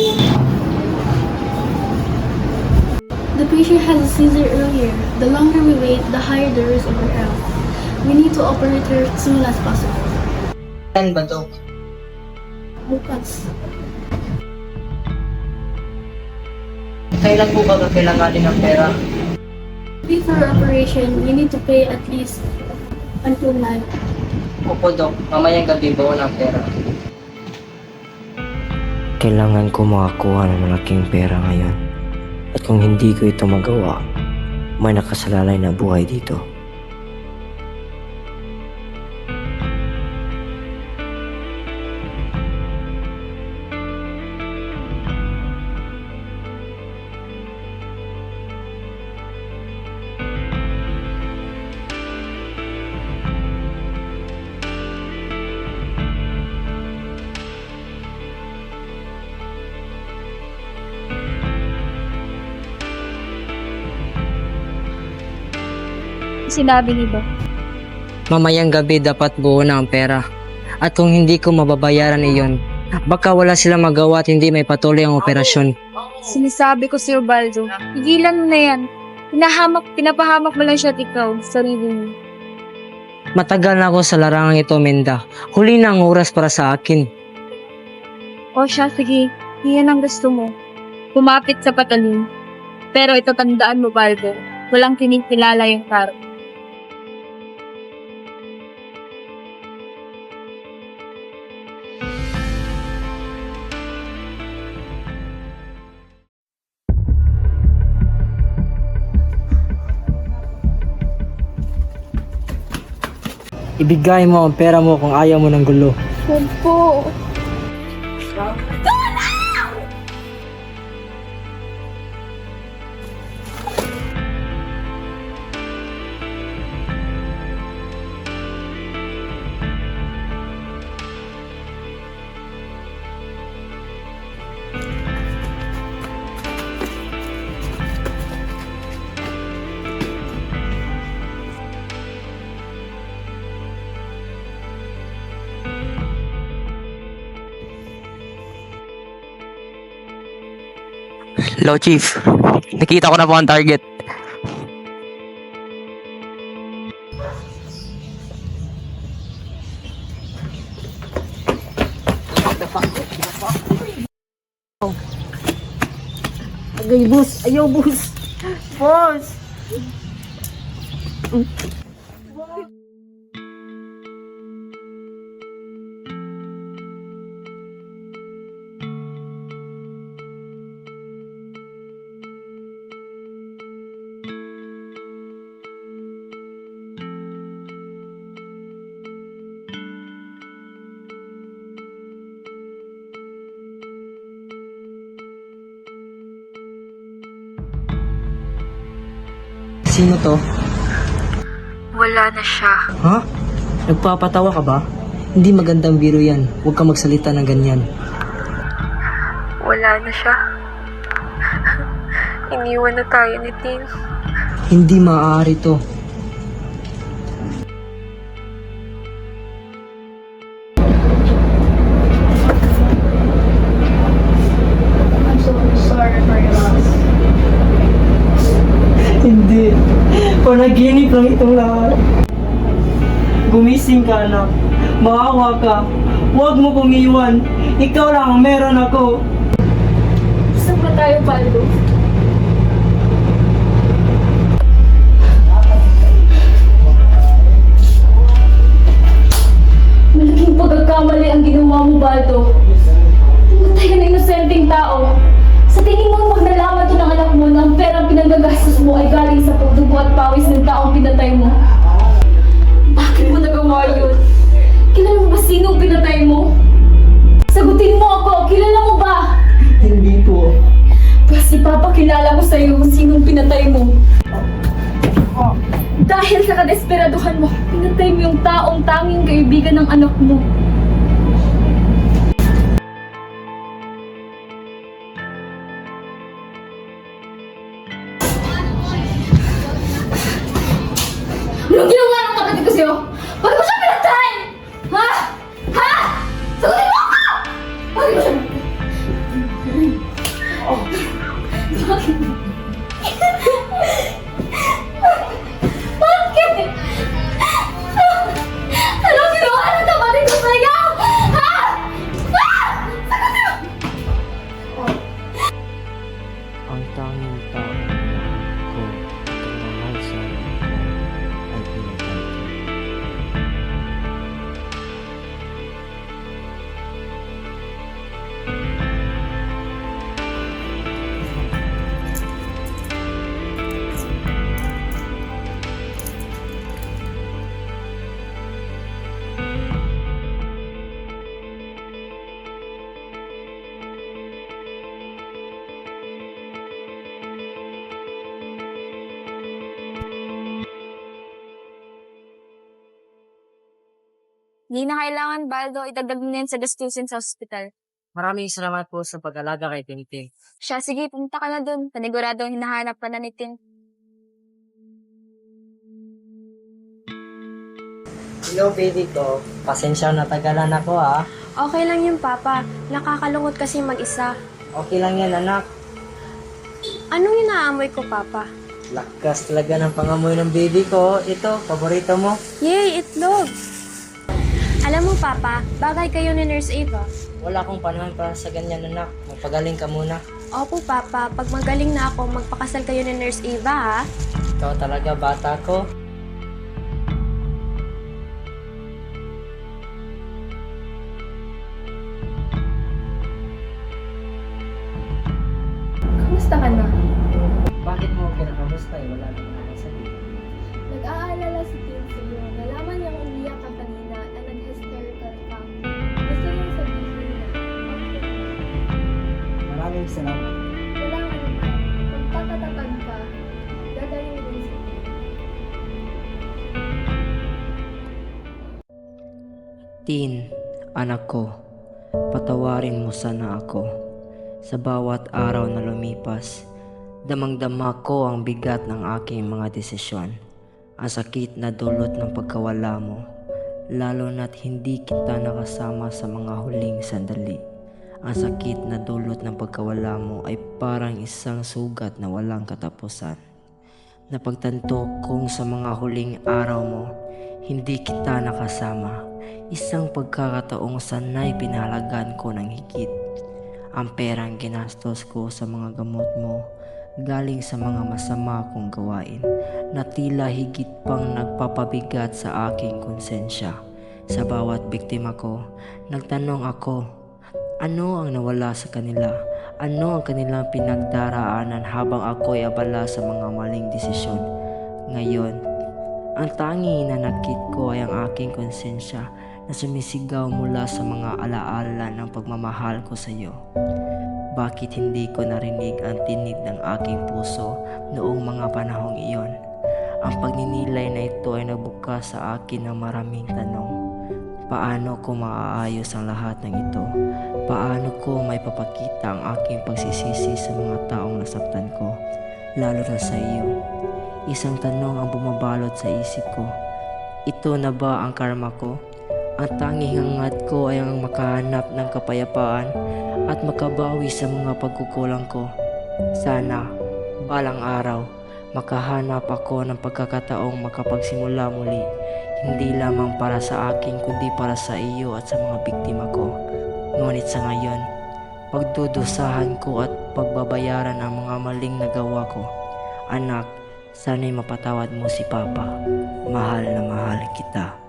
The patient has a seizure earlier. The longer we wait, the higher the risk of her health. We need to operate her as soon as possible. Kailan ba? Bukas. Kailan po ba kailanganin ng pera? Before operation, you need to pay at least until night. Opo, Dok. Mamayang gabi ba ng pera? Kailangan ko makakuha ng malaking pera ngayon. At kung hindi ko ito magawa, may nakasalalay na buhay dito. Sinabi ni Doc. Mamayang gabi dapat buo na ang pera. At kung hindi ko mababayaran iyon, baka wala sila magawa at hindi may patuloy ang operasyon. Sinasabi ko si Ubaldo, pigilan mo na yan. Pinahamak, pinapahamak mo lang siya at ikaw, sarili mo. Matagal na ako sa larangang ito, Minda. Huli na ang oras para sa akin. O siya, sige, yan ang gusto mo. Kumapit sa patalim. Pero ito tandaan mo, Baldo, walang kinikilala yung taro. Ibigay mo ang pera mo kung ayaw mo ng gulo. Huwag po. Hello, Chief. Nakita ko na po ang target. Agay, boss. Ayaw, boss. Boss! Sino to? Wala na siya. Ha? Nagpapatawa ka ba? Hindi magandang biro yan. Huwag kang magsalita ng ganyan. Wala na siya. Iniwan na tayo ni Tin. Hindi maaari to. Panaginip lang itong lahat. Gumising ka, anak. Maawa ka. Huwag mo kong iwan. Ikaw lang ang meron ako. Saan ba tayo, Paldo? Ng anak mo. 当遇到。Hindi na kailangan, Baldo. Itagdag mo na yan sa gastusin sa ospital. Maraming salamat po sa pag-alaga kay Tintin. Siya, sige, punta ka na dun. Paniguradong hinahanap ka na ni Tin. Hello, baby ko. Pasensya na tagalan ako ah. Okay lang yun, Papa. Nakakalungkot kasi mag-isa. Okay lang yan, anak. Anong inaamoy ko, Papa? Lakas talaga ng pangamoy ng baby ko. Ito, paborito mo. Yay, itlog! Alam mo, Papa, bagay kayo ni Nurse Ava. Wala akong panahon para sa ganyan, anak. Magpagaling ka muna. Opo, Papa. Pag magaling na ako, magpakasal kayo ni Nurse Ava, ha? Ikaw talaga, bata ko. Kamusta ka na? Bakit mo kinakamusta eh? Wala naman ako sabihin. Nag-aalala si Tim sa iyo. Nalaman niyang umiyak ka Maraming salamat. wala ka naman. Magpakatatag ka. Gagaling din. Tin, anak ko, patawarin mo sana ako. Sa bawat araw na lumipas, damang-dama ko ang bigat ng aking mga desisyon. Ang sakit na dulot ng pagkawala mo, lalo na't hindi kita nakasama sa mga huling sandali. Ang sakit na dulot ng pagkawala mo ay parang isang sugat na walang katapusan. Napagtanto kong sa mga huling araw mo, hindi kita nakasama. Isang pagkakataong sanay pinahalagan ko ng higit. Ang perang ginastos ko sa mga gamot mo galing sa mga masama kong gawain na tila higit pang nagpapabigat sa aking konsensya. Sa bawat biktima ko, nagtanong ako, ano ang nawala sa kanila? Ano ang kanilang pinagdaraanan habang ako'y abala sa mga maling desisyon? Ngayon, ang tanging nanakit ko ay ang aking konsensya na sumisigaw mula sa mga alaala ng pagmamahal ko sa iyo. Bakit hindi ko narinig ang tinig ng aking puso noong mga panahong iyon? Ang pagninilay na ito ay nagbukas sa akin ng maraming tanong. Paano ko maaayos ang lahat ng ito? Paano ko may papakita ang aking pagsisisi sa mga taong nasaktan ko? Lalo na sa iyo. Isang tanong ang bumabalot sa isip ko. Ito na ba ang karma ko? Ang tanging hangad ko ay ang makahanap ng kapayapaan at makabawi sa mga pagkukulang ko. Sana, balang araw, makahanap ako ng pagkakataong makapagsimula muli, hindi lamang para sa akin kundi para sa iyo at sa mga biktima ko. Ngunit sa ngayon, pagdudusahan ko at pagbabayaran ang mga maling nagawa ko. Anak, sana'y mapatawad mo si Papa. Mahal na mahal kita.